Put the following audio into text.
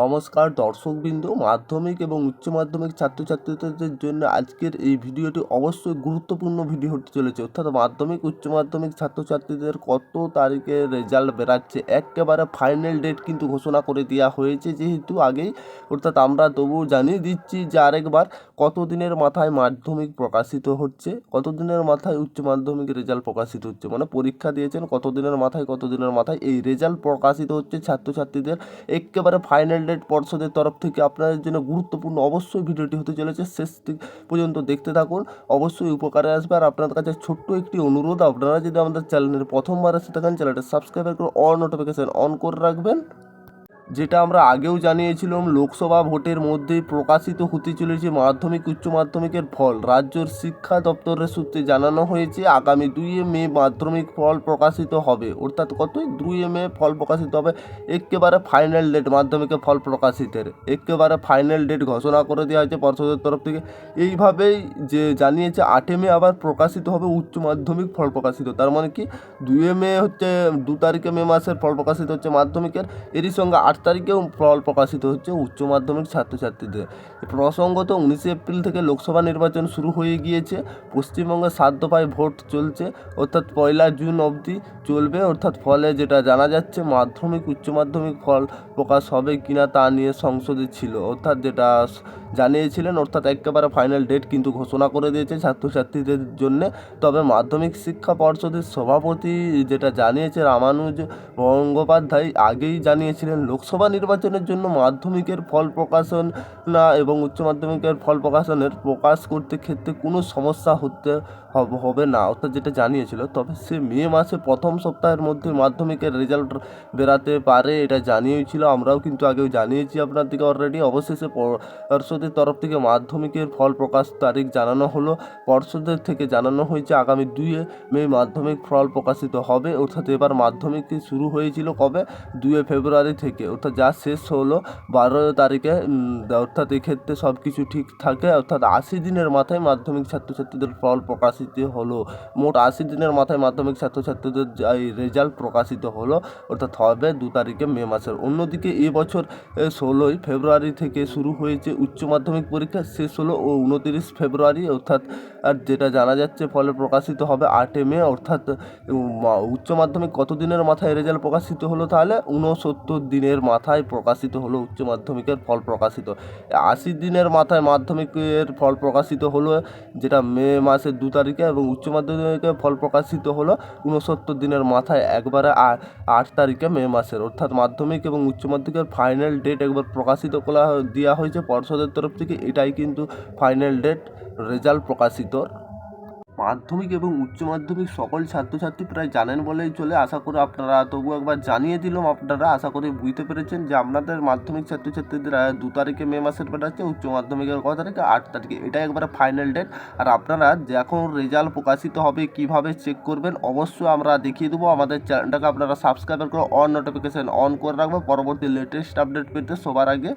নমস্কার দর্শকবৃন্দ, মাধ্যমিক এবং উচ্চ মাধ্যমিক ছাত্রছাত্রীদের জন্য আজকের এই ভিডিওটি অবশ্যই গুরুত্বপূর্ণ ভিডিও হতে চলেছে। অর্থাৎ মাধ্যমিক, উচ্চ মাধ্যমিক ছাত্রছাত্রীদের কত তারিখে রেজাল্ট বেরাচ্ছে, একেবারে ফাইনাল ডেট কিন্তু ঘোষণা করে দেওয়া হয়েছে। যেহেতু আগেই, অর্থাৎ আমরা তবু জানিয়ে দিচ্ছি যে আরেকবার কত দিনের মাথায় মাধ্যমিক প্রকাশিত হচ্ছে কত দিনের মাথায় উচ্চ মাধ্যমিক রেজাল্ট প্রকাশিত হচ্ছে মানে পরীক্ষা দিয়েছেন কত দিনের মাথায় কত দিনের মাথায় এই রেজাল্ট প্রকাশিত হচ্ছে ছাত্রছাত্রীদের, একেবারে ফাইনাল ডেট পর্ষদের তরফ থেকে আপনাদের জন্য গুরুত্বপূর্ণ অবশ্যই ভিডিওটি হতে চলেছে। শেষ পর্যন্ত দেখতে থাকুন। অবশ্যই উপকারে আসবে। আর আপনাদের কাছে ছোট্ট একটি অনুরোধ, আপনারা যদি আমাদের চ্যানেলের প্রথমবার এসে থাকেন চ্যানেলটা সাবস্ক্রাইব করে অল নোটিফিকেশান অন করে রাখবেন। যেটা আমরা আগেও জানিয়েছিলাম, লোকসভা ভোটের মধ্যেই প্রকাশিত হতে চলেছে মাধ্যমিক, উচ্চ মাধ্যমিকের ফল। রাজ্যের শিক্ষা দপ্তরের সূত্রে জানানো হয়েছে, আগামী দুই মে মাধ্যমিক ফল প্রকাশিত হবে। অর্থাৎ কতই? দুই মে ফল প্রকাশিত হবে। একেবারে ফাইনাল ডেট মাধ্যমিকের ফল প্রকাশিতের। একেবারে ফাইনাল ডেট ঘোষণা করে দেওয়া হয়েছে পর্ষদের তরফ থেকে। এইভাবেই যে জানিয়েছে, আটে মে আবার প্রকাশিত হবে, উচ্চ মাধ্যমিক ফল প্রকাশিত। তার মানে কি? দুই মে হচ্ছে, দু তারিখে মে মাসের ফল প্রকাশিত হচ্ছে মাধ্যমিকের। এরই সঙ্গে আট তারিখেও ফল প্রকাশিত হচ্ছে উচ্চ মাধ্যমিক ছাত্রছাত্রীদের। প্রসঙ্গত উনিশে এপ্রিল থেকে লোকসভা নির্বাচন শুরু হয়ে গিয়েছে। পশ্চিমবঙ্গে সাত দফায় ভোট চলছে। অর্থাৎ পয়লা জুন অবধি চলবে। অর্থাৎ ফলে যেটা জানা যাচ্ছে, মাধ্যমিক, উচ্চ মাধ্যমিক ফল প্রকাশ হবে কিনা তা নিয়ে সংসদে ছিল। অর্থাৎ যেটা জানিয়েছিলেন, অর্থাৎ একেবারে ফাইনাল ডেট কিন্তু ঘোষণা করে দিয়েছে ছাত্রছাত্রীদের জন্য। তবে মাধ্যমিক শিক্ষা পর্ষদের সভাপতি যেটা জানিয়েছে রামানুজ গঙ্গোপাধ্যায় আগেই জানিয়েছিলেন লোকসভা নির্বাচনের জন্য মাধ্যমিকের ফল প্রকাশন না এবং উচ্চ মাধ্যমিকের ফল প্রকাশনের প্রকাশ করতে ক্ষেত্রে কোনো সমস্যা হতে হবে না, অর্থাৎ যেটা জানিয়েছিল। তবে সে মে মাসে প্রথম সপ্তাহের মধ্যে মাধ্যমিকের রেজাল্ট বেরাতে পারে, এটা জানিয়েছিল। আমরাও কিন্তু আগেও জানিয়েছি আপনাদেরকে অলরেডি অবশেষে পর্ষদের তরফ থেকে মাধ্যমিকের ফল প্রকাশ তারিখ জানানো হলো। পর্ষদের থেকে জানানো হয়েছে আগামী দুইয়ে মে মাধ্যমিক ফল প্রকাশিত হবে। অর্থাৎ এবার মাধ্যমিক শুরু হয়েছিল কবে? দুয়ে ফেব্রুয়ারি থেকে। অর্থাৎ যা শেষ হলো বারো তারিখে অর্থাৎ এক্ষেত্রে সব কিছু ঠিক থাকে। অর্থাৎ আশি দিনের মাথায় মাধ্যমিক ছাত্রছাত্রীদের ফল প্রকাশিত হলো। মোট আশি দিনের মাথায় মাধ্যমিক ছাত্রছাত্রীদের রেজাল্ট প্রকাশিত হলো, অর্থাৎ হবে দু তারিখে মে মাসের। অন্যদিকে এবছর ষোলোই ফেব্রুয়ারি থেকে শুরু হয়েছে উচ্চ মাধ্যমিক পরীক্ষা। শেষ হলো ও উনতিরিশ ফেব্রুয়ারি, অর্থাৎ আর যেটা জানা যাচ্ছে ফলে প্রকাশিত হবে আটে মে, অর্থাৎ উচ্চ মাধ্যমিক কত দিনের মাথায় রেজাল্ট প্রকাশিত হলো তাহলে? ঊনসত্তর দিনের মাথায় প্রকাশিত হলো উচ্চ মাধ্যমিকের ফল প্রকাশিত। আশি দিনের মাথায় মাধ্যমিকের ফল প্রকাশিত হলো, যেটা মে মাসের দু তারিখে, এবং উচ্চ মাধ্যমিকের ফল প্রকাশিত হলো ঊনসত্তর দিনের মাথায় একবারে আট তারিখে মে মাসের। অর্থাৎ মাধ্যমিক এবং উচ্চ মাধ্যমিকের ফাইনাল ডেট একবার প্রকাশিত করা দেওয়া হয়েছে পর্ষদের তরফ থেকে। এটাই কিন্তু ফাইনাল ডেট। রেজাল্ট প্রকাশিতর মাধ্যমিক এবং উচ্চ মাধ্যমিক সকল ছাত্রছাত্রী প্রায় জানেন বলেই চলে। আশা করি আপনারা তবু একবার জানিয়ে দিলাম, আপনারা আশা করি বুঝতে পেরেছেন যে আপনাদের মাধ্যমিক ছাত্রছাত্রীদের দু তারিখে মে মাসের বেড়াচ্ছে উচ্চ মাধ্যমিকের কত তারিখে, আট তারিখে। এটা একবারে ফাইনাল ডেট আর আপনারা যখন রেজাল্ট প্রকাশিত হবে, কীভাবে চেক করবেন, অবশ্যই আমরা দেখিয়ে দেবো। আমাদের চ্যানেলটাকে আপনারা সাবস্ক্রাইব করে অন নোটিফিকেশান অন করে রাখবেন। পরবর্তী লেটেস্ট আপডেট পেতে সবার আগে